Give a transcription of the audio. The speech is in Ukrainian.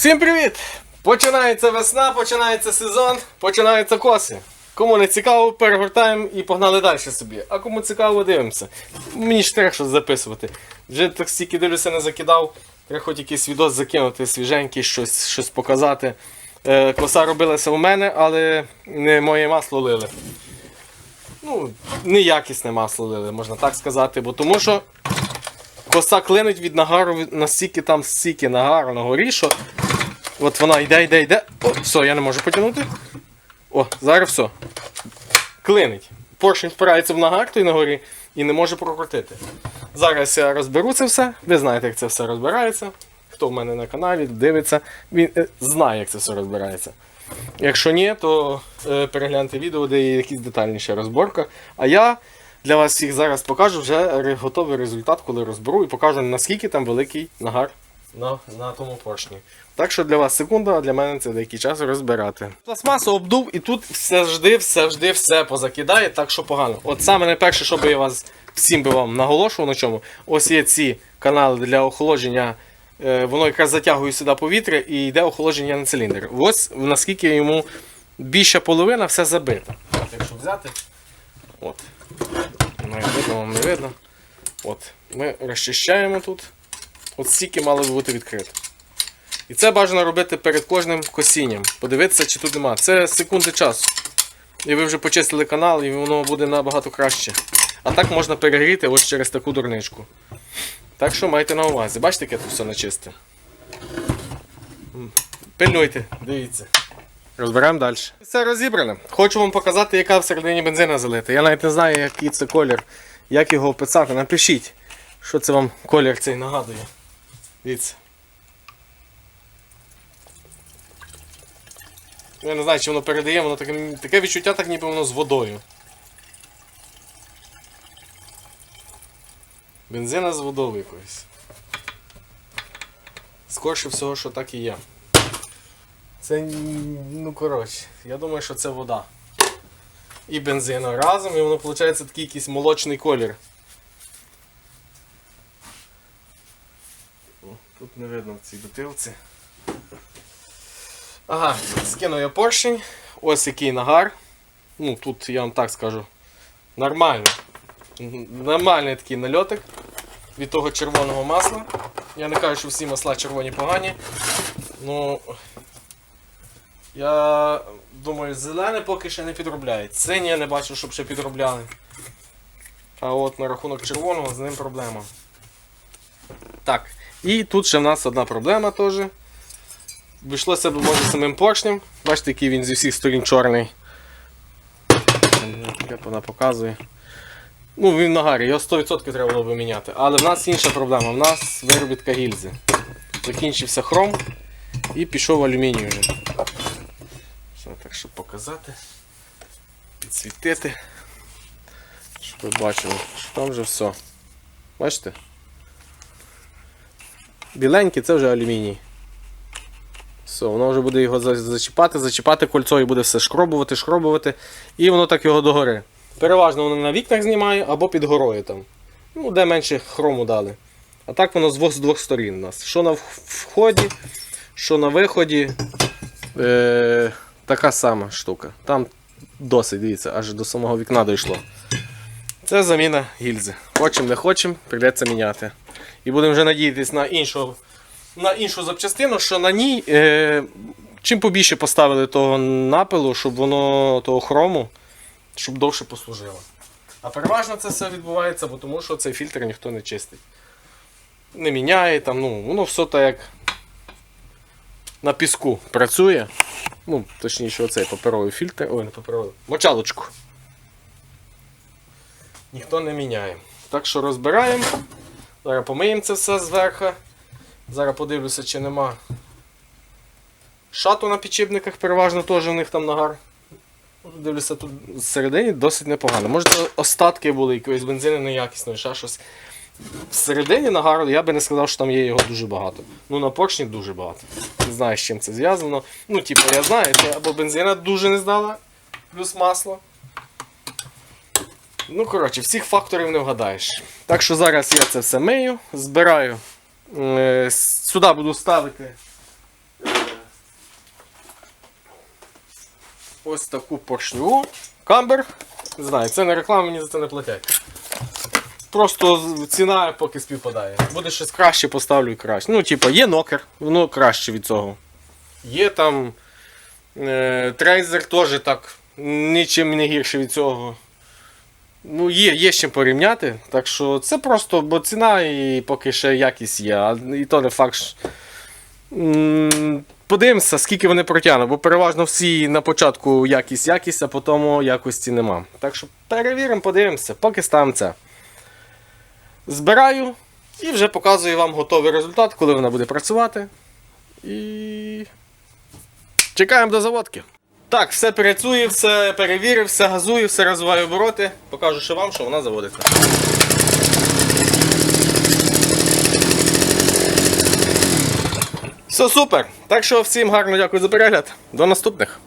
Всім привіт! Починається весна, починається сезон, починаються коси. Кому не цікаво, перегортаємо і погнали далі собі. А кому цікаво, дивимося. Мені ж треба щось записувати. Вже так стільки дивлюся, не закидав. Треба хоч якийсь відос закинути, свіженький, щось, щось показати. Е, коса робилася у мене, але не моє масло лили. Ну, неякісне масло лили, можна так сказати, бо тому що коса клинить від нагару настільки там стільки нагару на горі, що от вона йде, йде, йде. О, все, я не можу потягнути. О, зараз все. Клинить. Поршень впирається в нагар той на горі і не може прокрутити. Зараз я розберу це все. Ви знаєте, як це все розбирається. Хто в мене на каналі дивиться, він е, знає, як це все розбирається. Якщо ні, то е, перегляньте відео, де є якась детальніша розборка. А я для вас всіх зараз покажу вже готовий результат, коли розберу, і покажу, наскільки там великий нагар на, на тому поршні. Так що для вас секунда, а для мене це деякий час розбирати. Пластмасу обдув і тут все жди, все позакидає, так що погано. От саме найперше, що би я вас всім би вам наголошував на чому, ось є ці канали для охолодження. Е, Воно якраз затягує сюди повітря і йде охолодження на циліндр. Ось наскільки йому більша половина все забита. От, якщо взяти. От. Як видно, вам не видно. От. Ми розчищаємо тут. От стільки мало би бути відкрито. І це бажано робити перед кожним косінням. Подивитися, чи тут нема. Це секунди часу. І ви вже почистили канал, і воно буде набагато краще. А так можна перегріти ось через таку дурничку. Так що майте на увазі. Бачите, яке тут все нечисте? М. Пильнуйте, дивіться. Розберемо далі. Все розібране. Хочу вам показати, яка всередині бензина залита. Я навіть не знаю, який це колір, як його описати. Напишіть, що це вам колір цей нагадує. Дивіться. Я не знаю, чи воно передає, воно таке, таке відчуття, так ніби воно з водою. Бензина з водою якоюсь. Скорше всього, що так і є. Це, ну коротше, я думаю, що це вода. І бензин разом, і воно виходить такий якийсь молочний колір. О, тут не видно в цій бутилці. Ага, скину я поршень. Ось який нагар. Ну, тут я вам так скажу. Нормально. Нормальний такий нальотик від того червоного масла. Я не кажу, що всі масла червоні погані. Ну. Я думаю, зелене поки ще не підробляють. Синє я не бачу, щоб ще підробляли. А от на рахунок червоного з ним проблема. Так, і тут ще в нас одна проблема теж. Обійшлося б може самим поршнем. Бачите, який він зі всіх сторін чорний. Як вона показує. Ну, він на гарі, його 100% треба було б міняти. Але в нас інша проблема. В нас виробітка гільзи. Закінчився хром і пішов алюміній вже. Все, так, щоб показати. Підсвітити. Щоб ви бачили, що там вже все. Бачите? Біленький це вже алюміній. Все, воно вже буде його зачіпати, зачіпати кольцо і буде все шкробувати, шкробувати. І воно так його догори. Переважно воно на вікнах знімає або під горою там. Ну, де менше хрому дали. А так воно з двох, з двох сторін у нас. Що на вході, що на виході. Е, така сама штука. Там досить, дивіться, аж до самого вікна дійшло. Це заміна гільзи. Хочемо, не хочемо, прийдеться міняти. І будемо вже надіятися на іншу, на іншу запчастину, що на ній е, чим побільше поставили того напилу, щоб воно того хрому, щоб довше послужило. А переважно це все відбувається, бо тому що цей фільтр ніхто не чистить. Не міняє, там, ну, воно все так як на піску працює. Ну, точніше, оцей паперовий фільтр. Ой, не паперовий. Мочалочку. Ніхто не міняє. Так що розбираємо. Зараз помиємо це все зверху. Зараз подивлюся, чи нема шату на підшипниках, переважно теж у них там нагар. Дивлюся, тут всередині досить непогано. Може, остатки були якоїсь бензини неякісної, ще щось. Всередині нагару я би не сказав, що там є його дуже багато. Ну на поршні дуже багато. Не знаю, з чим це зв'язано. Ну, типу, я знаю, це або бензина дуже не здала, плюс масло. Ну, коротше, всіх факторів не вгадаєш. Так що зараз я це все мию, збираю. Е, Сюди буду ставити ось таку поршню. Камбер. Не знаю, це не реклама, мені за це не платять. Просто ціна поки співпадає. Буде щось краще, поставлю і краще. Ну, типа, є нокер, воно краще від цього. Є там е, трейзер теж так, нічим не гірше від цього. Ну, є, є з чим порівняти. Так що це просто, бо ціна і поки ще якість є. І то не факт. що- Подивимося, скільки вони протягнуть, бо переважно всі на початку якість, якість, а потім якості нема. Так що перевіримо, подивимося, поки ставимо це. Збираю і вже показую вам готовий результат, коли вона буде працювати. І чекаємо до заводки. Так, все працює, все перевірив, все газую, все розвиваю обороти. Покажу ще вам, що вона заводиться. Все супер. Так що всім гарно дякую за перегляд. До наступних.